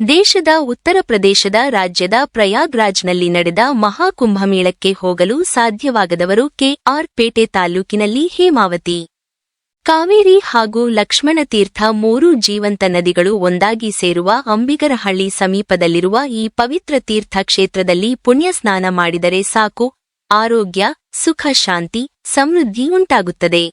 ದೇಶದ ಉತ್ತರ ಪ್ರದೇಶದ ರಾಜ್ಯದ ಪ್ರಯಾಗ್ರಾಜ್ನಲ್ಲಿ ನಡೆದ ಮಹಾಕುಂಭಮೇಳಕ್ಕೆ ಹೋಗಲು ಸಾಧ್ಯವಾಗದವರು ಕೆಆರ್ ಪೇಟೆ ತಾಲೂಕಿನಲ್ಲಿ ಹೇಮಾವತಿ, ಕಾವೇರಿ ಹಾಗೂ ಲಕ್ಷ್ಮಣತೀರ್ಥ ಮೂರು ಜೀವಂತ ನದಿಗಳು ಒಂದಾಗಿ ಸೇರುವ ಅಂಬಿಗರಹಳ್ಳಿ ಸಮೀಪದಲ್ಲಿರುವ ಈ ಪವಿತ್ರ ತೀರ್ಥ ಕ್ಷೇತ್ರದಲ್ಲಿ ಪುಣ್ಯ ಸ್ನಾನ ಮಾಡಿದರೆ ಸಾಕು, ಆರೋಗ್ಯ, ಸುಖ, ಶಾಂತಿ, ಸಮೃದ್ಧಿ ಉಂಟಾಗುತ್ತದೆ.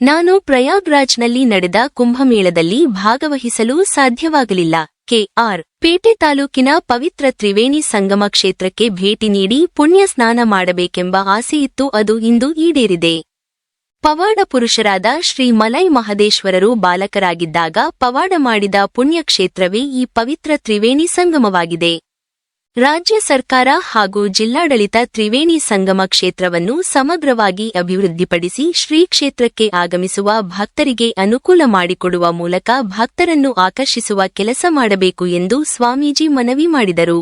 ನಾನು ಪ್ರಯಾಗ್ರಾಜ್ನಲ್ಲಿ ನಡೆದ ಕುಂಭಮೇಳದಲ್ಲಿ ಭಾಗವಹಿಸಲು ಸಾಧ್ಯವಾಗಲಿಲ್ಲ. ಕೆಆರ್ ಪೇಟೆ ತಾಲೂಕಿನ ಪವಿತ್ರ ತ್ರಿವೇಣಿ ಸಂಗಮ ಕ್ಷೇತ್ರಕ್ಕೆ ಭೇಟಿ ನೀಡಿ ಪುಣ್ಯ ಸ್ನಾನ ಮಾಡಬೇಕೆಂಬ ಆಸೆಯಿತ್ತು ಅದು ಇಂದು ಈಡೇರಿದೆ. ಪವಾಡ ಪುರುಷರಾದ ಶ್ರೀ ಮಲೈ ಮಹದೇಶ್ವರರು ಬಾಲಕರಾಗಿದ್ದಾಗ ಪವಾಡ ಮಾಡಿದ ಪುಣ್ಯಕ್ಷೇತ್ರವೇ ಈ ಪವಿತ್ರ ತ್ರಿವೇಣಿ ಸಂಗಮವಾಗಿದೆ. ರಾಜ್ಯ ಸರ್ಕಾರ ಹಾಗೂ ಜಿಲ್ಲಾಡಳಿತ ತ್ರಿವೇಣಿ ಸಂಗಮ ಕ್ಷೇತ್ರವನ್ನು ಸಮಗ್ರವಾಗಿ ಅಭಿವೃದ್ಧಿಪಡಿಸಿ ಶ್ರೀ ಕ್ಷೇತ್ರಕ್ಕೆ ಆಗಮಿಸುವ ಭಕ್ತರಿಗೆ ಅನುಕೂಲ ಮಾಡಿಕೊಡುವ ಮೂಲಕ ಭಕ್ತರನ್ನು ಆಕರ್ಷಿಸುವ ಕೆಲಸ ಮಾಡಬೇಕು ಎಂದು ಸ್ವಾಮೀಜಿ ಮನವಿ ಮಾಡಿದರು.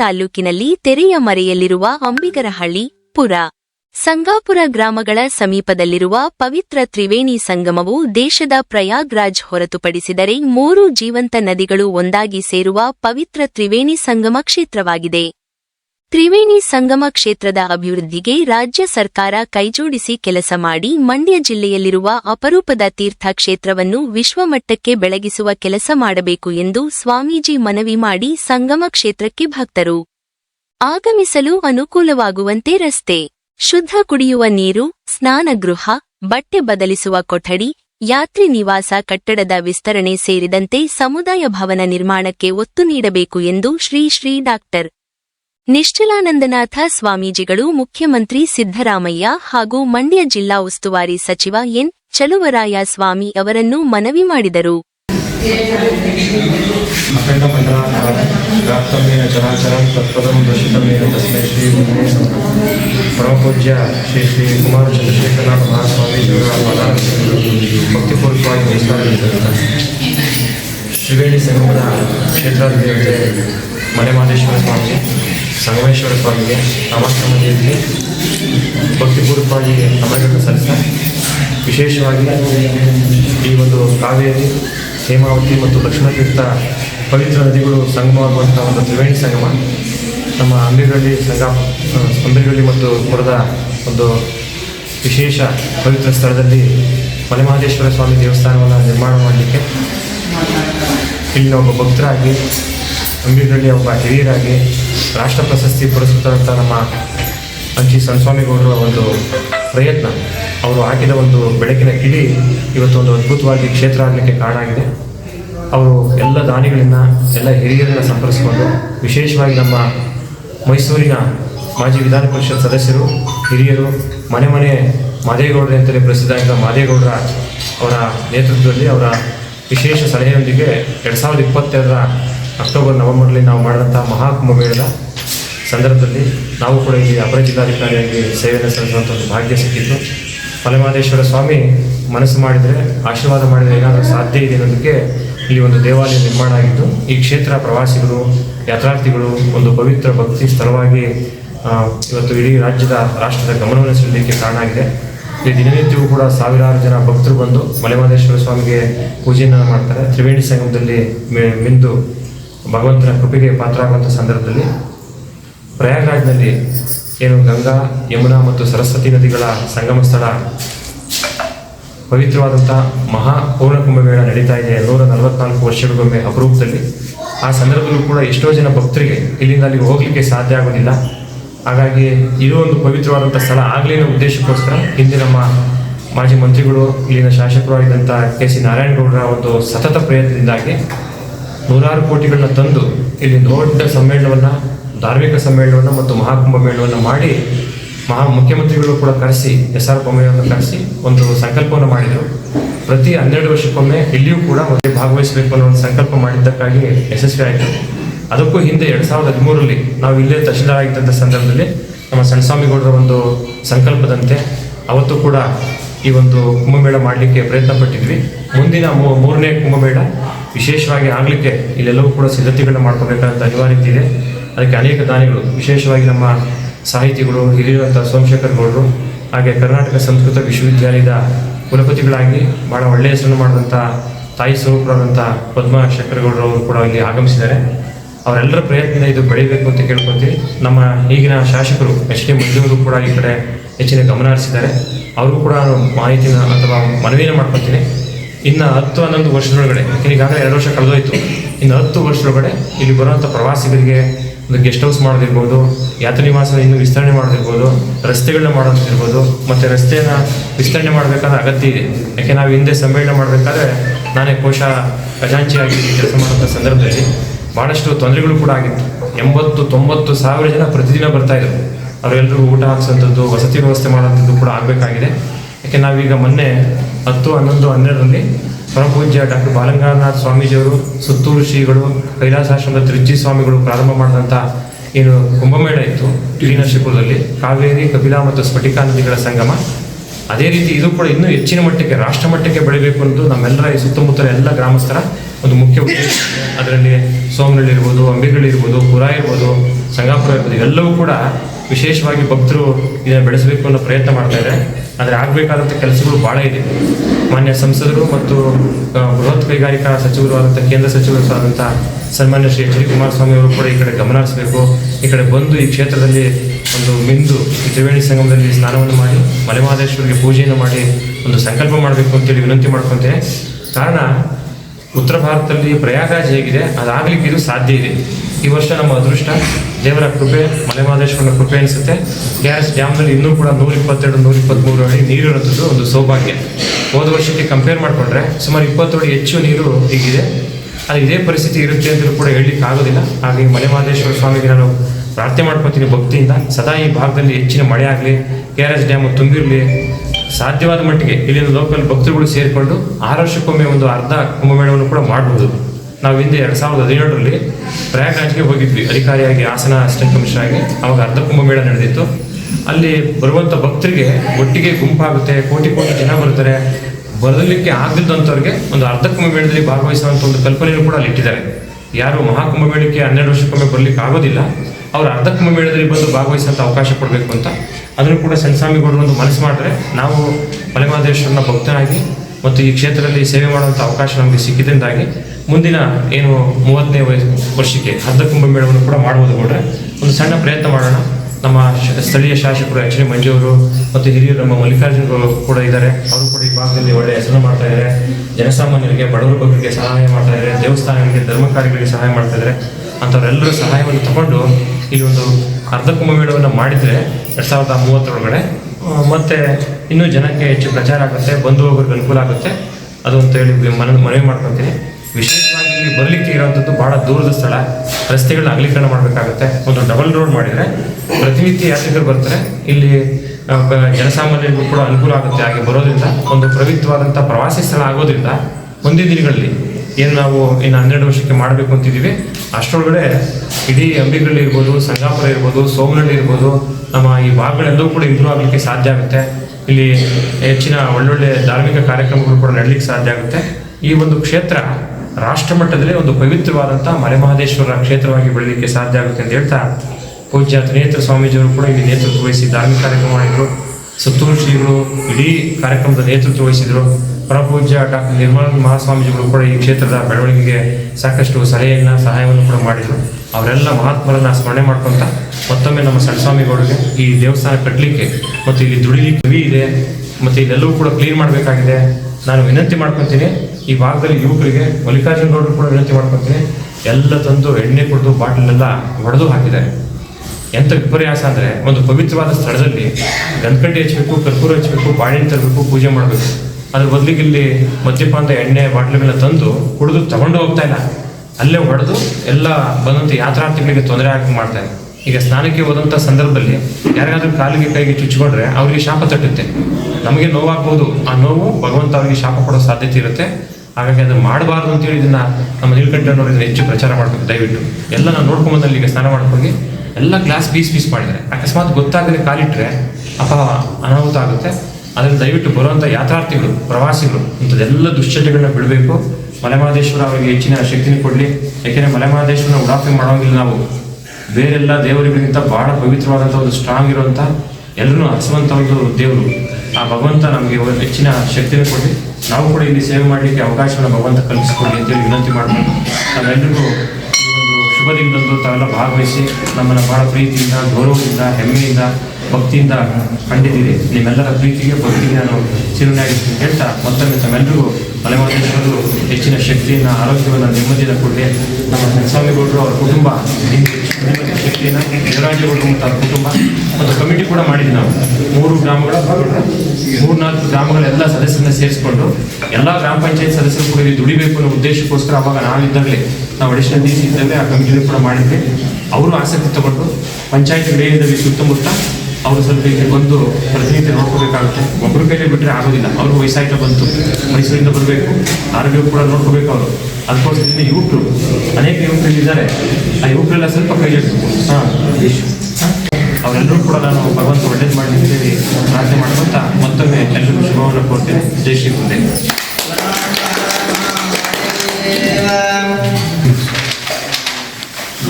ತಾಲೂಕಿನಲ್ಲಿ ತೆರೆಯ ಮರೆಯಲ್ಲಿರುವ ಅಂಬಿಗರಹಳ್ಳಿ, ಪುರ. ಸಂಗಾಪುರ ಗ್ರಾಮಗಳ ಸಮೀಪದಲ್ಲಿರುವ ಪವಿತ್ರ ತ್ರಿವೇಣಿ ಸಂಗಮವು ದೇಶದ ಪ್ರಯಾಗ್ರಾಜ್ ಹೊರತುಪಡಿಸಿದರೆ ಮೂರು ಜೀವಂತ ನದಿಗಳು ಒಂದಾಗಿ ಸೇರುವ ಪವಿತ್ರ ತ್ರಿವೇಣಿ ಸಂಗಮ ಕ್ಷೇತ್ರವಾಗಿದೆ. ತ್ರಿವೇಣಿ ಸಂಗಮ ಕ್ಷೇತ್ರದ ಅಭಿವೃದ್ಧಿಗೆ ರಾಜ್ಯ ಸರ್ಕಾರ ಕೈಜೋಡಿಸಿ ಕೆಲಸ ಮಾಡಿ ಮಂಡ್ಯ ಜಿಲ್ಲೆಯಲ್ಲಿರುವ ಅಪರೂಪದ ತೀರ್ಥ ಕ್ಷೇತ್ರವನ್ನು ವಿಶ್ವಮಟ್ಟಕ್ಕೆ ಬೆಳಗಿಸುವ ಕೆಲಸ ಮಾಡಬೇಕು ಎಂದು ಸ್ವಾಮೀಜಿ ಮನವಿ ಮಾಡಿ ಸಂಗಮ ಕ್ಷೇತ್ರಕ್ಕೆ ಭಕ್ತರು. ಆಗಮಿಸಲು ಅನುಕೂಲವಾಗುವಂತೆ ರಸ್ತೆ, ಶುದ್ಧ ಕುಡಿಯುವ ನೀರು, ಸ್ನಾನಗೃಹ, ಬಟ್ಟೆ ಬದಲಿಸುವ ಕೊಠಡಿ, ಯಾತ್ರಿ ನಿವಾಸ ಕಟ್ಟಡದ ವಿಸ್ತರಣೆ ಸೇರಿದಂತೆ ಸಮುದಾಯ ಭವನ ನಿರ್ಮಾಣಕ್ಕೆ ಒತ್ತು ನೀಡಬೇಕು ಎಂದು ಶ್ರೀ ಶ್ರೀ ಡಾಕ್ಟರ್ ನಿಶ್ಚಲಾನಂದನಾಥ ಸ್ವಾಮೀಜಿಗಳು ಮುಖ್ಯಮಂತ್ರಿ ಸಿದ್ದರಾಮಯ್ಯ ಹಾಗೂ ಮಂಡ್ಯ ಜಿಲ್ಲಾ ಉಸ್ತುವಾರಿ ಸಚಿವ ಎನ್. ಚಲುವರಾಯ ಸ್ವಾಮಿ ಅವರನ್ನು ಮನವಿ ಮಾಡಿದರು. ಪರಮಪೂಜ್ಯ ಶ್ರೀ ಶ್ರೀ ಕುಮಾರ ಚಂದ್ರಶೇಖರನಾಥ ಮಹಾಸ್ವಾಮೀಜಿಯವರ ಭಕ್ತಿಪೂರ್ವಕವಾಗಿ ತ್ರಿವೇಣಿ ಸಂಗಮದ ಕ್ಷೇತ್ರಾಧಿದೇವತೆ ಮನೆ ಮಹದೇಶ್ವರ ಸ್ವಾಮಿ ಸಂಗಮೇಶ್ವರ ಸ್ವಾಮಿಗೆ ಸಮಾಜದಲ್ಲಿ ಭಕ್ತಿಪೂರ್ವಕವಾಗಿ ನಮನಗಳನ್ನು ಸಲ್ಲಿಸ್ತಾ, ವಿಶೇಷವಾಗಿ ಈ ಒಂದು ಕಾವೇರಿ, ಹೇಮಾವತಿ ಮತ್ತು ದಕ್ಷಿಣ ತೀರ್ಥ ಪವಿತ್ರ ನದಿಗಳು ಸಂಗಮವಾಗುವಂಥ ಒಂದು ತ್ರಿವೇಣಿ ಸಂಗಮ. ನಮ್ಮ ಅಂಬಿಗಳ್ಳಿ ಸಂಗ ಅಂಬಿಗಳ್ಳಿ ಮತ್ತು ಪುರದ ಒಂದು ವಿಶೇಷ ಪವಿತ್ರ ಸ್ಥಳದಲ್ಲಿ ಮಲೆಮಹದೇಶ್ವರ ಸ್ವಾಮಿ ದೇವಸ್ಥಾನವನ್ನು ನಿರ್ಮಾಣ ಮಾಡಲಿಕ್ಕೆ ಇಲ್ಲಿನ ಒಬ್ಬ ಭಕ್ತರಾಗಿ, ಅಂಬಿಗಳ್ಳಿಯ ಒಬ್ಬ ಹಿರಿಯರಾಗಿ ರಾಷ್ಟ್ರ ಪ್ರಶಸ್ತಿ ಪುರಸ್ಕೃತರಂಥ ನಮ್ಮ ಅಂಚಿ ಸಣ್ಣಸ್ವಾಮಿಗೌಡರ ಒಂದು ಪ್ರಯತ್ನ. ಅವರು ಹಾಕಿದ ಒಂದು ಬೆಳಕಿನ ಕಿಡಿ ಇವತ್ತು ಒಂದು ಅದ್ಭುತವಾಗಿ ಕ್ಷೇತ್ರ ಆಗಲಿಕ್ಕೆ ಕಾರಣ ಆಗಿದೆ ಅವರು ಎಲ್ಲ ದಾನಿಗಳನ್ನು, ಎಲ್ಲ ಹಿರಿಯರನ್ನು ಸಂಪರ್ಕಿಸಿಕೊಂಡು ವಿಶೇಷವಾಗಿ ನಮ್ಮ ಮೈಸೂರಿನ ಮಾಜಿ ವಿಧಾನ ಪರಿಷತ್ ಸದಸ್ಯರು, ಹಿರಿಯರು, ಮನೆ ಮನೆ ಮಾದೇಗೌಡರು ಅಂತಲೇ ಪ್ರಸಿದ್ಧ ಆಗಿದ್ದ ಮಾದೇಗೌಡರ ಅವರ ನೇತೃತ್ವದಲ್ಲಿ ಅವರ ವಿಶೇಷ ಸಲಹೆಯೊಂದಿಗೆ ಎರಡು ಸಾವಿರದ ಇಪ್ಪತ್ತೆರಡರ ಅಕ್ಟೋಬರ್, ನವೆಂಬರ್ನಲ್ಲಿ ನಾವು ಮಾಡಿದಂಥ ಮಹಾಕುಂಭಮೇಳದ ಸಂದರ್ಭದಲ್ಲಿ ನಾವು ಕೂಡ ಇಲ್ಲಿ ಅಪರ ಜಿಲ್ಲಾಧಿಕಾರಿಯಾಗಿ ಸೇವೆಯನ್ನು ಸಲ್ಲಿಸುವಂಥ ಒಂದು ಭಾಗ್ಯ ಸಿಕ್ಕಿತ್ತು. ಮಲೆಮಹದೇಶ್ವರ ಸ್ವಾಮಿ ಮನಸ್ಸು ಮಾಡಿದರೆ, ಆಶೀರ್ವಾದ ಮಾಡಿದರೆ ಏನಾದರೂ ಸಾಧ್ಯ ಇದೆ ಅನ್ನೋದಕ್ಕೆ ಇಲ್ಲಿ ಒಂದು ದೇವಾಲಯ ನಿರ್ಮಾಣ ಆಗಿದ್ದು, ಈ ಕ್ಷೇತ್ರ ಪ್ರವಾಸಿಗರು, ಯಾತ್ರಾರ್ಥಿಗಳು ಒಂದು ಪವಿತ್ರ ಭಕ್ತಿ ಸ್ಥಳವಾಗಿ ಇವತ್ತು ಇಡೀ ರಾಜ್ಯದ, ರಾಷ್ಟ್ರದ ಗಮನವನ್ನು ಸೆಳೆಯಲಿಕ್ಕೆ ಕಾರಣ ಆಗಿದೆ. ಇಲ್ಲಿ ದಿನನಿತ್ಯವೂ ಕೂಡ ಸಾವಿರಾರು ಜನ ಭಕ್ತರು ಬಂದು ಮಲೆಮಹದೇಶ್ವರ ಸ್ವಾಮಿಗೆ ಪೂಜೆಯನ್ನು ಮಾಡ್ತಾರೆ. ತ್ರಿವೇಣಿ ಸಂಗಮದಲ್ಲಿ ಮಿಂದು ಭಗವಂತನ ಕೃಪೆಗೆ ಪಾತ್ರರಾಗುವಂಥ ಸಂದರ್ಭದಲ್ಲಿ ಪ್ರಯಾಗ್ರಾಜ್ನಲ್ಲಿ ಏನು ಗಂಗಾ, ಯಮುನಾ ಮತ್ತು ಸರಸ್ವತಿ ನದಿಗಳ ಸಂಗಮ ಸ್ಥಳ, ಪವಿತ್ರವಾದಂಥ ಮಹಾ ಪೂರ್ಣ ಕುಂಭಮೇಳ ನಡೀತಾ ಇದೆ ನೂರ ನಲವತ್ನಾಲ್ಕು ವರ್ಷಗಳಿಗೊಮ್ಮೆ ಅಪರೂಪದಲ್ಲಿ. ಆ ಸಂದರ್ಭದಲ್ಲೂ ಕೂಡ ಎಷ್ಟೋ ಜನ ಭಕ್ತರಿಗೆ ಇಲ್ಲಿಂದ ಅಲ್ಲಿಗೆ ಹೋಗಲಿಕ್ಕೆ ಸಾಧ್ಯ ಆಗೋದಿಲ್ಲ. ಹಾಗಾಗಿ ಇದು ಒಂದು ಪವಿತ್ರವಾದಂಥ ಸ್ಥಳ ಆಗಲಿನ ಉದ್ದೇಶಕ್ಕೋಸ್ಕರ ಹಿಂದೆ ನಮ್ಮ ಮಾಜಿ ಮಂತ್ರಿಗಳು, ಇಲ್ಲಿನ ಶಾಸಕರು ಆಗಿದ್ದಂಥ ಕೆ ಸಿ ನಾರಾಯಣಗೌಡರ ಒಂದು ಸತತ ಪ್ರಯತ್ನದಿಂದಾಗಿ ನೂರಾರು ಕೋಟಿಗಳನ್ನ ತಂದು ಇಲ್ಲಿ ದೊಡ್ಡ ಸಮ್ಮೇಳನವನ್ನು, ಧಾರ್ಮಿಕ ಸಮ್ಮೇಳನವನ್ನು ಮತ್ತು ಮಹಾಕುಂಭ ಮೇಳವನ್ನ ಮಾಡಿ ಮಹಾ ಮುಖ್ಯಮಂತ್ರಿಗಳು ಕೂಡ ಕರೆಸಿ ಎಸ್ ಆರ್ ಬೊಮ್ಮೆಯನ್ನು ಕರೆಸಿ ಒಂದು ಸಂಕಲ್ಪವನ್ನು ಮಾಡಿದರು. ಪ್ರತಿ ಹನ್ನೆರಡು ವರ್ಷಕ್ಕೊಮ್ಮೆ ಇಲ್ಲಿಯೂ ಕೂಡ ಮತ್ತೆ ಭಾಗವಹಿಸಬೇಕು ಅನ್ನೋ ಒಂದು ಸಂಕಲ್ಪ ಮಾಡಿದ್ದಕ್ಕಾಗಿ ಯಶಸ್ವಿ ಆಯಿತು. ಅದಕ್ಕೂ ಹಿಂದೆ ಎರಡು ಸಾವಿರದ ಹದಿಮೂರರಲ್ಲಿ ನಾವು ಇಲ್ಲೇ ತಹಶೀಲ್ದಾರ್ ಆಗಿದ್ದಂಥ ಸಂದರ್ಭದಲ್ಲಿ ನಮ್ಮ ಸಣ್ಣಸ್ವಾಮಿಗೌಡರ ಒಂದು ಸಂಕಲ್ಪದಂತೆ ಅವತ್ತು ಕೂಡ ಈ ಒಂದು ಕುಂಭಮೇಳ ಮಾಡಲಿಕ್ಕೆ ಪ್ರಯತ್ನ ಪಟ್ಟಿದ್ವಿ ಮುಂದಿನ ಮೂರನೇ ಕುಂಭಮೇಳ ವಿಶೇಷವಾಗಿ ಆಗಲಿಕ್ಕೆ ಇಲ್ಲೆಲ್ಲವೂ ಕೂಡ ಸಿದ್ಧತೆಗಳನ್ನ ಮಾಡ್ಕೋಬೇಕಾದಂಥ ಅನಿವಾರ್ಯತೆ ಇದೆ. ಅದಕ್ಕೆ ಅನೇಕ ದಾನಿಗಳು, ವಿಶೇಷವಾಗಿ ನಮ್ಮ ಸಾಹಿತಿಗಳು ಹಿರಿಯರಂಥ ಸೋಮಶೇಖರ್ ಗೌಡರು, ಹಾಗೆ ಕರ್ನಾಟಕ ಸಂಸ್ಕೃತ ವಿಶ್ವವಿದ್ಯಾಲಯದ ಕುಲಪತಿಗಳಾಗಿ ಭಾಳ ಒಳ್ಳೆಯ ಹೆಸರನ್ನು ಮಾಡಿದಂಥ ತಾಯಿ ಸ್ವರೂಪರಾದಂಥ ಪದ್ಮ ಶಂಕರಗೌಡರು ಅವರು ಕೂಡ ಇಲ್ಲಿ ಆಗಮಿಸಿದ್ದಾರೆ. ಅವರೆಲ್ಲರ ಪ್ರಯತ್ನ ಇದು ಬೆಳಿಬೇಕು ಅಂತ ಕೇಳ್ಕೊತೀವಿ ನಮ್ಮ ಈಗಿನ ಶಾಸಕರು ಎಚ್ ಡಿ ಮಂಜೂರು ಕೂಡ ಈ ಕಡೆ ಹೆಚ್ಚಿನ ಗಮನ ಹರಿಸಿದ್ದಾರೆ. ಅವರು ಕೂಡ ಮಾಹಿತಿನ ಅಥವಾ ಮನವಿನ ಮಾಡ್ಕೊತೀನಿ ಇನ್ನು ಹತ್ತು ಹನ್ನೊಂದು ವರ್ಷದೊಳಗಡೆ ಈಗಾಗಲೇ ಎರಡು ವರ್ಷ ಕಳೆದೋಯ್ತು. ಇನ್ನು ಹತ್ತು ವರ್ಷದೊಳಗಡೆ ಇಲ್ಲಿ ಬರುವಂಥ ಪ್ರವಾಸಿಗರಿಗೆ ಒಂದು ಗೆಸ್ಟ್ ಹೌಸ್ ಮಾಡೋದಿರ್ಬೋದು, ಯಾತ್ರಾ ನಿವಾಸ ಇನ್ನೂ ವಿಸ್ತರಣೆ ಮಾಡೋದಿರ್ಬೋದು, ರಸ್ತೆಗಳನ್ನ ಮಾಡೋದಿರ್ಬೋದು, ಮತ್ತು ರಸ್ತೆಯನ್ನು ವಿಸ್ತರಣೆ ಮಾಡಬೇಕಾದ ಅಗತ್ಯ ಇದೆ. ಯಾಕೆ ನಾವು ಹಿಂದೆ ಸಮ್ಮೇಳನ ಮಾಡಬೇಕಾದ್ರೆ ನಾನೇ ಕೋಶ ಖಜಾಂಚಿಯಾಗಿ ಕೆಲಸ ಮಾಡುವಂಥ ಸಂದರ್ಭದಲ್ಲಿ ಭಾಳಷ್ಟು ತೊಂದರೆಗಳು ಕೂಡ ಆಗಿತ್ತು. ಎಂಬತ್ತು, ತೊಂಬತ್ತು ಸಾವಿರ ಜನ ಪ್ರತಿದಿನ ಬರ್ತಾಯಿದ್ರು ಅವರೆಲ್ಲರೂ ಊಟ ಹಾಕ್ಸೋಂಥದ್ದು, ವಸತಿ ವ್ಯವಸ್ಥೆ ಮಾಡೋಂಥದ್ದು ಕೂಡ ಆಗಬೇಕಾಗಿದೆ. ಯಾಕೆ ನಾವೀಗ ಮೊನ್ನೆ ಹತ್ತು, ಹನ್ನೊಂದು, ಹನ್ನೆರಡರಲ್ಲಿ ಪರಮಪೂಜ್ಯ ಡಾಕ್ಟರ್ ಬಾಲಂಗಾನಾಥ ಸ್ವಾಮೀಜಿಯವರು, ಸುತ್ತೂರು ಶ್ರೀಗಳು, ಕೈಲಾಸಾಶ್ರಮದ ತ್ರಿಜ್ಜಿ ಸ್ವಾಮಿಗಳು ಪ್ರಾರಂಭ ಮಾಡಿದಂಥ ಏನು ಕುಂಭಮೇಳ ಇತ್ತು ಶ್ರೀನಶಿಪುರದಲ್ಲಿ ಕಾವೇರಿ, ಕಪಿಲಾ ಮತ್ತು ಸ್ಫಟಿಕಾ ನದಿಗಳ ಸಂಗಮ. ಅದೇ ರೀತಿ ಇದು ಕೂಡ ಇನ್ನೂ ಹೆಚ್ಚಿನ ಮಟ್ಟಕ್ಕೆ ರಾಷ್ಟ್ರ ಮಟ್ಟಕ್ಕೆ ಬೆಳಿಬೇಕು ಅನ್ನೋದು ನಮ್ಮೆಲ್ಲರ ಈ ಸುತ್ತಮುತ್ತಲ ಎಲ್ಲ ಗ್ರಾಮಸ್ಥರ ಒಂದು ಮುಖ್ಯ ಉದ್ದೇಶ. ಅದರಲ್ಲಿ ಸೋಮನಳ್ಳಿ ಇರ್ಬೋದು ಅಂಬಿಗಳಿರ್ಬೋದು ಪುರ ಇರ್ಬೋದು, ಸಂಗಾಪುರ ಇರ್ಬೋದು, ಎಲ್ಲವೂ ಕೂಡ ವಿಶೇಷವಾಗಿ ಭಕ್ತರು ಇದನ್ನು ಬೆಳೆಸಬೇಕು ಅನ್ನೋ ಪ್ರಯತ್ನ ಮಾಡ್ತಾ ಇದ್ದಾರೆ. ಆದರೆ ಆಗಬೇಕಾದಂಥ ಕೆಲಸಗಳು ಭಾಳ ಇದೆ. ಮಾನ್ಯ ಸಂಸದರು ಮತ್ತು ಬೃಹತ್ ಕೈಗಾರಿಕಾ ಸಚಿವರು ಆದಂಥ, ಕೇಂದ್ರ ಸಚಿವರು ಆದಂಥ ಸನ್ಮಾನ್ಯ ಶ್ರೀ ಎಚ್ ಡಿ ಕುಮಾರಸ್ವಾಮಿ ಅವರು ಕೂಡ ಈ ಕಡೆ ಗಮನ ಹರಿಸಬೇಕು. ಈ ಕಡೆ ಬಂದು ಈ ಕ್ಷೇತ್ರದಲ್ಲಿ ಒಂದು ಮಿಂದು ತ್ರಿವೇಣಿ ಸಂಗಮದಲ್ಲಿ ಸ್ನಾನವನ್ನು ಮಾಡಿ ಮಲೆಮಹದೇಶ್ವರಿಗೆ ಪೂಜೆಯನ್ನು ಮಾಡಿ ಒಂದು ಸಂಕಲ್ಪ ಮಾಡಬೇಕು ಅಂತೇಳಿ ವಿನಂತಿ ಮಾಡ್ಕೊತೇನೆ. ಕಾರಣ, ಉತ್ತರ ಭಾರತದಲ್ಲಿ ಪ್ರಯಾಗರಾಜ್ ಹೇಗಿದೆ, ಅದಾಗಲಿಕ್ಕೆ ಇದು ಸಾಧ್ಯ ಇದೆ. ಈ ವರ್ಷ ನಮ್ಮ ಅದೃಷ್ಟ, ದೇವರ ಕೃಪೆ, ಮಲೆಮಹದೇಶ್ವರನ ಕೃಪೆ ಅನಿಸುತ್ತೆ. ಗ್ಯಾಸ್ ಡ್ಯಾಮ್ನಲ್ಲಿ ಇನ್ನೂ ಕೂಡ ನೂರ ಇಪ್ಪತ್ತೆರಡು ನೂರ ಇಪ್ಪತ್ತ್ಮೂರು ಅಡಿ ನೀರು ಇರುವಂಥದ್ದು ಒಂದು ಸೌಭಾಗ್ಯ. ಹೋದ ವರ್ಷಕ್ಕೆ ಕಂಪೇರ್ ಮಾಡಿಕೊಂಡ್ರೆ ಸುಮಾರು ಇಪ್ಪತ್ತು ಅಡಿ ಹೆಚ್ಚು ನೀರು ಈಗಿದೆ. ಅದು ಇದೇ ಪರಿಸ್ಥಿತಿ ಇರುತ್ತೆ ಅಂತಲೂ ಕೂಡ ಹೇಳಲಿಕ್ಕೆ ಆಗೋದಿಲ್ಲ. ಹಾಗೆ ಮಲೆಮಹದೇಶ್ವರ ಸ್ವಾಮಿಗೆ ನಾನು ಪ್ರಾರ್ಥನೆ ಮಾಡ್ಕೊತೀನಿ ಭಕ್ತಿಯಿಂದ. ಸದಾ ಈ ಭಾಗದಲ್ಲಿ ಹೆಚ್ಚಿನ ಮಳೆ ಆಗಲಿ ಕೆ ಎಸ್ ಡ್ಯಾಮು ತುಂಬಿರಲಿ, ಸಾಧ್ಯವಾದ ಮಟ್ಟಿಗೆ ಇಲ್ಲಿನ ಲೋಕಲ್ ಭಕ್ತರುಗಳು ಸೇರಿಕೊಂಡು ಆರು ವರ್ಷಕ್ಕೊಮ್ಮೆ ಒಂದು ಅರ್ಧ ಕುಂಭಮೇಳವನ್ನು ಕೂಡ ಮಾಡಬಹುದು ನಾವು ಹಿಂದೆ ಎರಡ್ ಸಾವಿರದ ಹದಿನೇಳರಲ್ಲಿ ಪ್ರಯಾಗ್ರಾಜ್ಗೆ ಹೋಗಿದ್ವಿ. ಅಧಿಕಾರಿಯಾಗಿ, ಹಾಸನ ಅಸಿಸ್ಟೆಂಟ್ ಕಮಿಷನರ್ ಆಗಿ ಅವಾಗ ಅರ್ಧ ಕುಂಭಮೇಳ ನಡೆದಿತ್ತು. ಅಲ್ಲಿ ಬರುವಂತ ಭಕ್ತರಿಗೆ ಒಟ್ಟಿಗೆ ಗುಂಪಾಗುತ್ತೆ. ಕೋಟಿ ಕೋಟಿ ಜನ ಬರ್ತಾರೆ ಬರಲಿಕ್ಕೆ ಆಗದಿದ್ದಂಥವ್ರಿಗೆ ಒಂದು ಅರ್ಧ ಕುಂಭಮೇಳದಲ್ಲಿ ಭಾಗವಹಿಸುವಂಥ ಒಂದು ಕಲ್ಪನೆಯನ್ನು ಕೂಡ ಅಲ್ಲಿ ಇಟ್ಟಿದ್ದಾರೆ. ಯಾರು ಮಹಾಕುಂಭಮೇಳಕ್ಕೆ ಹನ್ನೆರಡು ವರ್ಷಕ್ಕೊಮ್ಮೆ ಬರ್ಲಿಕ್ಕೆ ಆಗೋದಿಲ್ಲ. ಅವ್ರು ಅರ್ಧ ಕುಂಭಮೇಳದಲ್ಲಿ ಬಂದು ಭಾಗವಹಿಸುವಂಥ ಅವಕಾಶ ಕೊಡಬೇಕು ಅಂತ. ಅದನ್ನು ಕೂಡ ಸಣ್ಣಸ್ವಾಮಿಗೌಡರು ಒಂದು ಮನಸ್ಸು ಮಾಡಿದ್ರೆ ನಾವು ಮಲೆಮಹದೇಶ್ವರನ ಭಕ್ತನಾಗಿ ಮತ್ತು ಈ ಕ್ಷೇತ್ರದಲ್ಲಿ ಸೇವೆ ಮಾಡುವಂಥ ಅವಕಾಶ ನಮಗೆ ಸಿಕ್ಕಿದ್ರಿಂದಾಗಿ ಮುಂದಿನ ಏನು ಮೂವತ್ತನೇ ವಯಸ್ಸು ವರ್ಷಕ್ಕೆ ಅರ್ಧ ಕುಂಭಮೇಳವನ್ನು ಕೂಡ ಮಾಡಬಹುದು ಕೂಡ ಒಂದು ಸಣ್ಣ ಪ್ರಯತ್ನ ಮಾಡೋಣ. ನಮ್ಮ ಸ್ಥಳೀಯ ಶಾಸಕರು ಎಚ್ ಡಿ ಮಂಜು ಮತ್ತು ಹಿರಿಯರು ನಮ್ಮ ಮಲ್ಲಿಕಾರ್ಜುನ್ ಕೂಡ ಇದ್ದಾರೆ. ಅವರು ಕೂಡ ಈ ಭಾಗದಲ್ಲಿ ಒಳ್ಳೆಯ ಹೆಸರು ಮಾಡ್ತಾ ಇದ್ದಾರೆ. ಜನಸಾಮಾನ್ಯರಿಗೆ, ಬಡವರ ಬಗ್ಗರಿಗೆ ಸಹಾಯ ಮಾಡ್ತಾ ಇದ್ದಾರೆ. ದೇವಸ್ಥಾನಗಳಿಗೆ, ಧರ್ಮ ಕಾರ್ಯಗಳಿಗೆ ಸಹಾಯ ಮಾಡ್ತಾ ಇದ್ದಾರೆ. ಅಂಥವರೆಲ್ಲರೂ ಸಹಾಯವನ್ನು ತಗೊಂಡು ಇಲ್ಲಿ ಒಂದು ಅರ್ಧ ಕುಂಭಮೇಳವನ್ನು ಮಾಡಿದರೆ ಎರಡು ಸಾವಿರದ ಮೂವತ್ತರೊಳಗಡೆ ಮತ್ತು ಮತ್ತೆ ಇನ್ನೂ ಜನಕ್ಕೆ ಹೆಚ್ಚು ಪ್ರಚಾರ ಆಗುತ್ತೆ, ಬಂದು ಹೋಗೋರಿಗೆ ಅನುಕೂಲ ಆಗುತ್ತೆ. ಅದು ಅಂತ ಹೇಳಿ ಮನ ಮನವಿ ಮಾಡ್ಕೊತೀನಿ ವಿಶೇಷವಾಗಿ ಇಲ್ಲಿ ಬರಲಿಕ್ಕೆ ಇರೋವಂಥದ್ದು ಬಹಳ ದೂರದ ಸ್ಥಳ. ರಸ್ತೆಗಳನ್ನ ಅಗಲೀಕರಣ ಮಾಡಬೇಕಾಗುತ್ತೆ. ಒಂದು ಡಬಲ್ ರೋಡ್ ಮಾಡಿದರೆ ಪ್ರತಿನಿತ್ಯ ಯಾತ್ರಿಕರು ಬರ್ತಾರೆ. ಇಲ್ಲಿ ಜನಸಾಮಾನ್ಯರಿಗೂ ಕೂಡ ಅನುಕೂಲ ಆಗುತ್ತೆ. ಹಾಗೆ ಬರೋದ್ರಿಂದ, ಒಂದು ಪವಿತ್ರವಾದಂಥ ಪ್ರವಾಸಿ ಸ್ಥಳ ಆಗೋದ್ರಿಂದ ಮುಂದಿನ ದಿನಗಳಲ್ಲಿ ಏನು ನಾವು ಇನ್ನು ಹನ್ನೆರಡು ವರ್ಷಕ್ಕೆ ಮಾಡಬೇಕು ಅಂತಿದ್ದೀವಿ. ಅಷ್ಟರೊಳಗಡೆ ಇಡೀ ಅಂಬಿಗಳಲ್ಲಿ ಇರ್ಬೋದು ಸಂಗಾಪುರ ಇರ್ಬೋದು ಸೋಮನಹಳ್ಳಿ ಇರ್ಬೋದು, ನಮ್ಮ ಈ ಭಾಗಗಳೆಲ್ಲವೂ ಕೂಡ ಇಂಪ್ರೂವ್ ಆಗಲಿಕ್ಕೆ ಸಾಧ್ಯ ಆಗುತ್ತೆ. ಇಲ್ಲಿ ಹೆಚ್ಚಿನ ಒಳ್ಳೊಳ್ಳೆ ಧಾರ್ಮಿಕ ಕಾರ್ಯಕ್ರಮಗಳು ಕೂಡ ನಡಲಿಕ್ಕೆ ಸಾಧ್ಯ ಆಗುತ್ತೆ. ಈ ಒಂದು ಕ್ಷೇತ್ರ ರಾಷ್ಟ್ರ ಮಟ್ಟದಲ್ಲಿ ಒಂದು ಪವಿತ್ರವಾದಂಥ ಮಲೆಮಹದೇಶ್ವರ ಕ್ಷೇತ್ರವಾಗಿ ಬೆಳಲಿಕ್ಕೆ ಸಾಧ್ಯ ಆಗುತ್ತೆ ಅಂತ ಹೇಳ್ತಾ ಪೂಜ್ಯ ತ್ರಿನೇತ್ರ ಸ್ವಾಮೀಜಿಯವರು ಕೂಡ ಇಲ್ಲಿ ನೇತೃತ್ವ ವಹಿಸಿ ಧಾರ್ಮಿಕ ಕಾರ್ಯಕ್ರಮ ಮಾಡಿದ್ರು. ಸುತ್ತೂರು ಶ್ರೀಗಳು ಇಡೀ ಕಾರ್ಯಕ್ರಮದ ನೇತೃತ್ವ ವಹಿಸಿದ್ರು. ಪರಪೂಜ್ಯ ಡಾಕ್ಟರ್ ನಿರ್ಮಲ ಮಹಾಸ್ವಾಮೀಜಿಗಳು ಕೂಡ ಈ ಕ್ಷೇತ್ರದ ಬೆಳವಣಿಗೆಗೆ ಸಾಕಷ್ಟು ಸಲಹೆಯನ್ನ, ಸಹಾಯವನ್ನು ಕೂಡ ಮಾಡಿದರು. ಅವರೆಲ್ಲ ಮಹಾತ್ಮರನ್ನ ಸ್ಮರಣೆ ಮಾಡ್ಕೊಂತ ಮತ್ತೊಮ್ಮೆ ನಮ್ಮ ಸಣ್ಣ ಸಣ್ಣಸ್ವಾಮಿಗೌಡರಿಗೆ ಈ ದೇವಸ್ಥಾನ ಕಟ್ಟಲಿಕ್ಕೆ ಮತ್ತು ಇಲ್ಲಿ ದುಡಿಲಿಕ್ಕೆ ಕವಿ ಇದೆ, ಮತ್ತು ಇಲ್ಲೆಲ್ಲವೂ ಕೂಡ ಕ್ಲೀನ್ ಮಾಡಬೇಕಾಗಿದೆ. ನಾನು ವಿನಂತಿ ಮಾಡ್ಕೊತೀನಿ ಈ ಭಾಗದಲ್ಲಿ ಯುವಕರಿಗೆ ಮಲ್ಲಿಕಾರ್ಜುನ ಗೌಡರು ಕೂಡ ವಿನಂತಿ ಮಾಡ್ಕೊತೀನಿ ಎಲ್ಲ ತಂದು ಎಣ್ಣೆ ಕುಡಿದು ಬಾಟಲೆಲ್ಲ ಹೊಡೆದು ಹಾಕಿದ್ದಾರೆ. ಎಂಥ ವಿಪರ್ಯಾಸ ಅಂದರೆ ಒಂದು ಪವಿತ್ರವಾದ ಸ್ಥಳದಲ್ಲಿ ಗಂಧಕಂಡಿ ಹಚ್ಚಬೇಕು ಕರ್ಪೂರ ಹಚ್ಚಬೇಕು ಬಾಳೆಹಣ್ಣು ತರಬೇಕು, ಪೂಜೆ ಮಾಡಬೇಕು. ಅದ್ರ ಬದಲಿಗೆ ಇಲ್ಲಿ ಮದ್ಯಪಾನದ ಎಣ್ಣೆ ಬಾಟ್ಲಿಗಳನ್ನ ತಂದು ಕುಡಿದು ತಗೊಂಡು ಹೋಗ್ತಾ ಇಲ್ಲ. ಅಲ್ಲೇ ಹೊಡೆದು ಎಲ್ಲ ಬಂದಂಥ ಯಾತ್ರಾರ್ಥಿಗಳಿಗೆ ತೊಂದರೆ ಆಗಿ ಮಾಡ್ತಾರೆ ಈಗ ಸ್ನಾನಕ್ಕೆ ಹೋದಂಥ ಸಂದರ್ಭದಲ್ಲಿ ಯಾರಿಗಾದ್ರೂ ಕಾಲಿಗೆ ಕೈಗೆ ಚುಚ್ಚಿಕೊಂಡ್ರೆ ಅವರಿಗೆ ಶಾಪ ತಟ್ಟುತ್ತೆ. ನಮಗೆ ನೋವಾಗ್ಬೋದು. ಆ ನೋವು ಭಗವಂತ ಅವರಿಗೆ ಶಾಪ ಕೊಡೋ ಸಾಧ್ಯತೆ ಇರುತ್ತೆ. ಹಾಗಾಗಿ ಅದು ಮಾಡಬಾರ್ದು ಅಂತೇಳಿ ಇದನ್ನ ನಮ್ಮ ನೀಲಕಂಠನವರು ಇದನ್ನ ಹೆಚ್ಚು ಪ್ರಚಾರ ಮಾಡಬೇಕು ದಯವಿಟ್ಟು ಎಲ್ಲ ನಾವು ನೋಡ್ಕೊಂಬಂದು ಈಗ ಸ್ನಾನ ಮಾಡ್ಕೊಂಡು ಎಲ್ಲ ಗ್ಲಾಸ್ ಪೀಸ್ ಪೀಸ್ ಮಾಡಿದ್ದಾರೆ. ಅಕಸ್ಮಾತ್ ಗೊತ್ತಾಗದೆ ಕಾಲಿಟ್ರೆ ಅಪ ಅನಾಹುತ ಆಗುತ್ತೆ. ಅದನ್ನು ದಯವಿಟ್ಟು ಬರುವಂಥ ಯಾತ್ರಾರ್ಥಿಗಳು, ಪ್ರವಾಸಿಗಳು, ಇಂಥದ್ದೆಲ್ಲ ದುಶ್ಚಟಗಳನ್ನ ಬಿಡಬೇಕು. ಮಲೆಮಹದೇಶ್ವರ ಅವರಿಗೆ ಹೆಚ್ಚಿನ ಶಕ್ತಿನ ಕೊಡಲಿ. ಯಾಕೆಂದರೆ ಮಲೆಮಹದೇಶ್ವರನ ಉಡಾಫೆ ಮಾಡೋಂಗಿಲ್ಲ ನಾವು. ಬೇರೆಲ್ಲ ದೇವರುಗಳಿಗಿಂತ ಬಹಳ ಪವಿತ್ರವಾದಂಥ ಒಂದು ಸ್ಟ್ರಾಂಗ್ ಇರುವಂಥ ಎಲ್ಲರೂ ಹರಿಸುವಂಥ ಒಂದು ದೇವರು. ಆ ಭಗವಂತ ನಮಗೆ ಹೆಚ್ಚಿನ ಶಕ್ತಿನ ಕೊಡಲಿ. ನಾವು ಕೂಡ ಇಲ್ಲಿ ಸೇವೆ ಮಾಡಲಿಕ್ಕೆ ಅವಕಾಶವನ್ನು ಭಗವಂತ ಕಲ್ಪಿಸಿಕೊಡಿ ಅಂತೇಳಿ ವಿನಂತಿ ಮಾಡ್ಕೊಂಡು ನಾವೆಲ್ಲರಿಗೂ ಈ ಒಂದು ಶುಭ ದಿನದಂದು ತಾವೆಲ್ಲ ಭಾಗವಹಿಸಿ ನಮ್ಮನ್ನು ಬಹಳ ಪ್ರೀತಿಯಿಂದ, ಗೌರವದಿಂದ, ಹೆಮ್ಮೆಯಿಂದ, ಭಕ್ತಿಯಿಂದ ಕಂಡಿದ್ದೀರಿ. ನಿಮ್ಮೆಲ್ಲರ ಪ್ರೀತಿಗೆ, ಭಕ್ತಿಗೆ ನಾನು ಚಿರುನಾಗಿರ್ತೀನಿ ಹೇಳ್ತಾ ಮತ್ತೊಮ್ಮೆ ತಮ್ಮೆಲ್ಲರಿಗೂ ಮಲೆಮಹದೇಶ್ವರರು ಹೆಚ್ಚಿನ ಶಕ್ತಿಯನ್ನು, ಆರೋಗ್ಯವನ್ನು ನೆಮ್ಮದಿಯನ್ನು ಕೊಡಲಿ. ನಮ್ಮ ಸ್ವಾಮಿಗೌಡರು ಅವರ ಕುಟುಂಬ ಶಕ್ತಿಯನ್ನು ದೇವರಾಜೇಗೌಡರು ಮತ್ತು ಅವ್ರ ಕುಟುಂಬ ಒಂದು ಕಮಿಟಿ ಕೂಡ ಮಾಡಿದ್ವಿ ನಾವು ಮೂರು ಗ್ರಾಮಗಳ ಮೂರ್ನಾಲ್ಕು ಗ್ರಾಮಗಳೆಲ್ಲ ಸದಸ್ಯರನ್ನ ಸೇರಿಸಿಕೊಂಡು ಎಲ್ಲ ಗ್ರಾಮ ಪಂಚಾಯತ್ ಸದಸ್ಯರು ಕೂಡ ಇಲ್ಲಿ ದುಡಿಬೇಕು ಅನ್ನೋ ಉದ್ದೇಶಕ್ಕೋಸ್ಕರ ಅವಾಗ ನಾವಿದ್ದಾಗಲೇ ನಾವು ಅಡಿಷನಲ್ ಡಿ ಸಿ ಇದ್ದಾಗಲೇ ಆ ಕಮಿಟಿನೂ ಕೂಡ ಮಾಡಿದ್ವಿ ಅವರು ಆಸಕ್ತಿ ತಗೊಂಡು ಪಂಚಾಯತ್ ಏರಿಯಾದಲ್ಲಿ ಸುತ್ತಮುತ್ತ ಅವರು ಸ್ವಲ್ಪ ಇಲ್ಲಿ ಬಂದು ಪ್ರತಿನಿತ್ಯ ನೋಡ್ಕೋಬೇಕಾಗುತ್ತೆ. ಒಬ್ಬರು ಕೈಲಿ ಬಿಟ್ಟರೆ ಆಗೋದಿಲ್ಲ. ಅವ್ರಿಗೆ ವಯಸ್ಸಾಯ್ತಾ ಬಂತು. ಮೈಸೂರಿಂದ ಬರಬೇಕು. ಆರೋಗ್ಯ ಕೂಡ ನೋಡ್ಕೋಬೇಕು ಅವರು. ಅದಕ್ಕೋಸ್ಕರ ಯುವಕರು, ಅನೇಕ ಯುವಕರು ಆ ಯುವಕರೆಲ್ಲ ಸ್ವಲ್ಪ ಕೈ ಜೋಡಿಸ್ಬೇಕು ಹಾಂ. ಅವರೆಲ್ಲರೂ ಕೂಡ ನಾನು ಭಗವಂತ ಒಳ್ಳೇದು ಮಾಡಿ ಅಂತೇಳಿ ಪ್ರಾರ್ಥನೆ ಮಾಡ್ಕೊಂತ ಮತ್ತೊಮ್ಮೆ ಎಲ್ಲರಿಗೂ ಶುಭವನ್ನು ಕೊಡ್ತೇನೆ ಜೈ ಶ್ರೀ ಗುರುದೇವ್.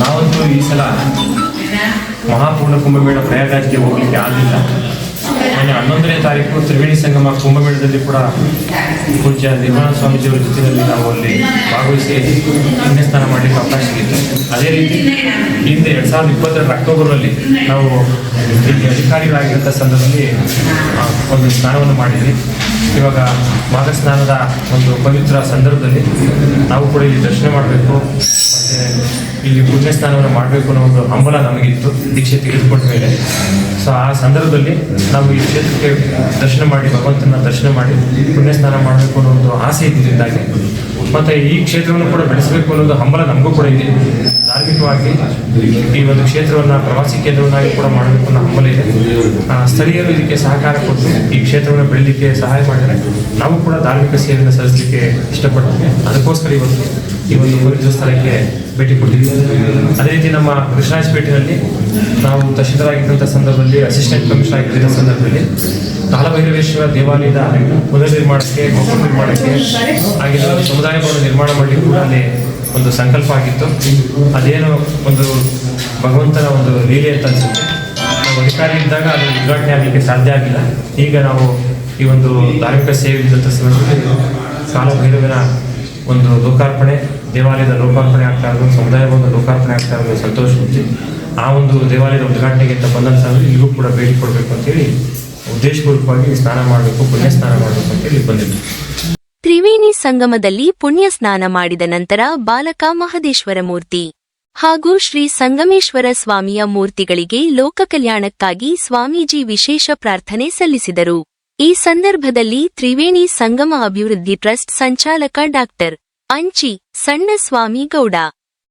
ನಾವಂತೂ ಈ ಸಲ ಮಹಾಪೂರ್ಣ ಕುಂಭಮೇಳ ಪ್ರಯಾಗರಾಜ್ಗೆ ಹೋಗ್ಲಿಕ್ಕೆ ಆಗಲಿಲ್ಲ. ಮೊನ್ನೆ ಹನ್ನೊಂದನೇ ತಾರೀಕು ತ್ರಿವೇಣಿ ಸಂಗಮ ಕುಂಭಮೇಳದಲ್ಲಿ ಕೂಡ ಪೂಜ್ಯ ನಿರ್ಮಲಾ ಸ್ವಾಮೀಜಿಯವರ ಜೊತೆಯಲ್ಲಿ ನಾವು ಅಲ್ಲಿ ಭಾಗವಹಿಸಿ ಪುಣ್ಯ ಸ್ನಾನ ಮಾಡಲಿಕ್ಕೆ ಅವಕಾಶ ಸಿಗಿತ್ತು ಅದೇ ರೀತಿ ಹಿಂದೆ ಎರಡ್ ಸಾವಿರದ ಇಪ್ಪತ್ತೆರಡು ಅಕ್ಟೋಬರಲ್ಲಿ ನಾವು ಇಲ್ಲಿ ಅಧಿಕಾರಿಗಳಾಗಿದ್ದ ಸಂದರ್ಭದಲ್ಲಿ ಒಂದು ಸ್ನಾನವನ್ನು ಮಾಡಿದ್ವಿ. ಇವಾಗ ಸ್ನಾನದ ಒಂದು ಪವಿತ್ರ ಸಂದರ್ಭದಲ್ಲಿ ನಾವು ಕೂಡ ಇಲ್ಲಿ ದರ್ಶನ ಮಾಡಬೇಕು. ಮತ್ತೆ ಇಲ್ಲಿ ಪುಣ್ಯ ಸ್ನಾನವನ್ನು ಮಾಡಬೇಕು ಅನ್ನೋ ಒಂದು ಹಂಬಲ ನಮಗಿತ್ತು, ದೀಕ್ಷೆ ತೆಗೆದುಕೊಂಡ ಮೇಲೆ. ಸೊ ಆ ಸಂದರ್ಭದಲ್ಲಿ ನಾವು ಈ ಕ್ಷೇತ್ರಕ್ಕೆ ದರ್ಶನ ಮಾಡಿ, ಭಗವಂತನ ದರ್ಶನ ಮಾಡಿ ಪುಣ್ಯ ಸ್ನಾನ ಮಾಡಬೇಕು ಅನ್ನೋ ಒಂದು ಆಸೆ ಇದ್ದಿದ್ದಾಗೆ ಮತ್ತು ಈ ಕ್ಷೇತ್ರವನ್ನು ಕೂಡ ಬೆಳೆಸಬೇಕು ಅನ್ನೋದು ಹಂಬಲ ನಮಗೂ ಕೂಡ ಇದೆ. ಈ ಒಂದು ಕ್ಷೇತ್ರವನ್ನು, ಪ್ರವಾಸಿ ಕೇಂದ್ರವನ್ನಾಗಿ ಕೂಡ ಮಾಡಬೇಕು ಅನ್ನೋ ಹಂಬಲಿದೆ ಸ್ಥಳೀಯರು ಇದಕ್ಕೆ ಸಹಕಾರ ಕೊಟ್ಟು ಈ ಕ್ಷೇತ್ರವನ್ನು ಬೆಳೀಲಿಕ್ಕೆ ಸಹಾಯ ಮಾಡಿದರೆ ನಾವು ಕೂಡ ಧಾರ್ಮಿಕ ಸೇವೆಯನ್ನು ಸಲ್ಲಿಸಲಿಕ್ಕೆ ಇಷ್ಟಪಡ್ತೀವಿ. ಅದಕ್ಕೋಸ್ಕರ ಇವತ್ತು ಈ ಒಂದು ಪವಿತ್ರ ಸ್ಥಳಕ್ಕೆ ಭೇಟಿ ಕೊಟ್ಟಿದ್ದೀವಿ. ಅದೇ ರೀತಿ ನಮ್ಮ ಕೃಷ್ಣರಾಜಪೇಟೆಯಲ್ಲಿ ನಾವು ತಹಶೀಲ್ದಾರಾಗಿದ್ದಂಥ ಸಂದರ್ಭದಲ್ಲಿ ಅಸಿಸ್ಟೆಂಟ್ ಕಮಿಷನರ್ ಆಗಿದ್ದ ಸಂದರ್ಭದಲ್ಲಿ ಕಾಲಭೈರವೇಶ್ವರ ದೇವಾಲಯದ ಗೋಪುರ ನಿರ್ಮಾಣಕ್ಕೆ, ಹಾಗೆ ಸಮುದಾಯವನ್ನು ನಿರ್ಮಾಣ ಮಾಡಲಿಕ್ಕೆ ಕೂಡ ಅಲ್ಲಿ ಒಂದು ಸಂಕಲ್ಪ ಆಗಿತ್ತು. ಅದೇನು ಒಂದು ಭಗವಂತನ ಒಂದು ಲೀಲೆ ಅಂತ ಅನ್ಸುತ್ತೆ. ನಾವು ಅಧಿಕಾರಿ ಇದ್ದಾಗ ಅದು ಉದ್ಘಾಟನೆ ಆಗಲಿಕ್ಕೆ ಸಾಧ್ಯ ಆಗಿಲ್ಲ. ಈಗ ನಾವು ಈ ಒಂದು ಧಾರ್ಮಿಕ ಸೇವೆ ಕಾಲಭೈರವನ ಒಂದು ಲೋಕಾರ್ಪಣೆ, ದೇವಾಲಯದ ಲೋಕಾರ್ಪಣೆ ಆಗ್ತಾ ಇರೋದು, ಸಮುದಾಯದ ಒಂದು ಲೋಕಾರ್ಪಣೆ ಆಗ್ತಾ ಇರೋದು ಸಂತೋಷ ಇದೆ ಆ ಒಂದು ದೇವಾಲಯದ ಉದ್ಘಾಟನೆಗೆ ಅಂತ ಬಂದಂಥ ಇಲ್ಲಿಗೂ ಕೂಡ ಭೇಟಿ ಕೊಡಬೇಕು ಅಂತೇಳಿ ಉದ್ದೇಶಪೂರ್ವಕವಾಗಿ ಸ್ನಾನ ಮಾಡಬೇಕು ಪುಣ್ಯ ಸ್ನಾನ ಮಾಡಬೇಕು ಅಂತೇಳಿ ಬಂದಿದ್ದೆ ಸಂಗಮದಲ್ಲಿ ಪುಣ್ಯ ಸ್ನಾನ ಮಾಡಿದ ನಂತರ ಬಾಲಕ ಮಹದೇಶ್ವರ ಮೂರ್ತಿ ಹಾಗೂ ಶ್ರೀ ಸಂಗಮೇಶ್ವರ ಸ್ವಾಮಿಯ ಮೂರ್ತಿಗಳಿಗೆ ಲೋಕ ಕಲ್ಯಾಣಕ್ಕಾಗಿ ಸ್ವಾಮೀಜಿ ವಿಶೇಷ ಪ್ರಾರ್ಥನೆ ಸಲ್ಲಿಸಿದರು. ಈ ಸಂದರ್ಭದಲ್ಲಿ ತ್ರಿವೇಣಿ ಸಂಗಮ ಅಭಿವೃದ್ಧಿ ಟ್ರಸ್ಟ್ ಸಂಚಾಲಕ ಡಾಕ್ಟರ್ ಅಂಚಿ ಸಣ್ಣ ಸ್ವಾಮಿ ಗೌಡ,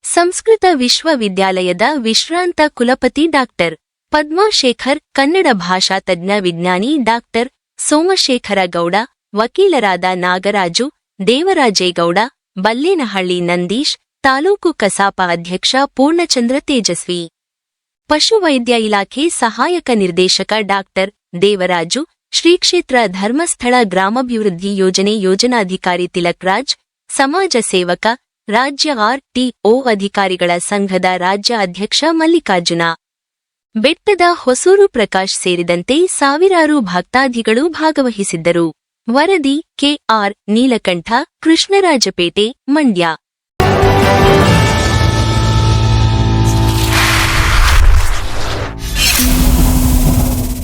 ಸಂಸ್ಕೃತ ವಿಶ್ವವಿದ್ಯಾಲಯದ ವಿಶ್ರಾಂತ ಕುಲಪತಿ ಡಾಕ್ಟರ್ ಪದ್ಮಾಶೇಖರ್, ಕನ್ನಡ ಭಾಷಾ ತಜ್ಞ ವಿಜ್ಞಾನಿ ಡಾಕ್ಟರ್ ಸೋಮಶೇಖರ ಗೌಡ, ವಕೀಲರಾದ ನಾಗರಾಜು ದೇವರಾಜೇಗೌಡ, ಬಲ್ಲೇನಹಳ್ಳಿ ನಂದೀಶ್, ತಾಲೂಕು ಕಸಾಪ ಅಧ್ಯಕ್ಷ ಪೂರ್ಣಚಂದ್ರ ತೇಜಸ್ವಿ. ಪಶುವೈದ್ಯ ಇಲಾಖೆ ಸಹಾಯಕ ನಿರ್ದೇಶಕ ಡಾಕ್ಟರ್ ದೇವರಾಜು, ಶ್ರೀಕ್ಷೇತ್ರ ಧರ್ಮಸ್ಥಳ ಗ್ರಾಮಾಭಿವೃದ್ಧಿ ಯೋಜನೆ ಯೋಜನಾಧಿಕಾರಿ ತಿಲಕ್ರಾಜ್ ಸಮಾಜ ಸೇವಕ, ರಾಜ್ಯ ಆರ್ಟಿಒ ಅಧಿಕಾರಿಗಳ ಸಂಘದ ರಾಜ್ಯ ಅಧ್ಯಕ್ಷ ಮಲ್ಲಿಕಾರ್ಜುನ. ಬೆಟ್ಟದ ಹೊಸೂರು ಪ್ರಕಾಶ್ ಸೇರಿದಂತೆ ಸಾವಿರಾರು ಭಕ್ತಾದಿಗಳು ಭಾಗವಹಿಸಿದ್ದರು. ವರದಿ ಕೆಆರ್ ನೀಲಕಂಠ ಕೃಷ್ಣರಾಜಪೇಟೆ ಮಂಡ್ಯ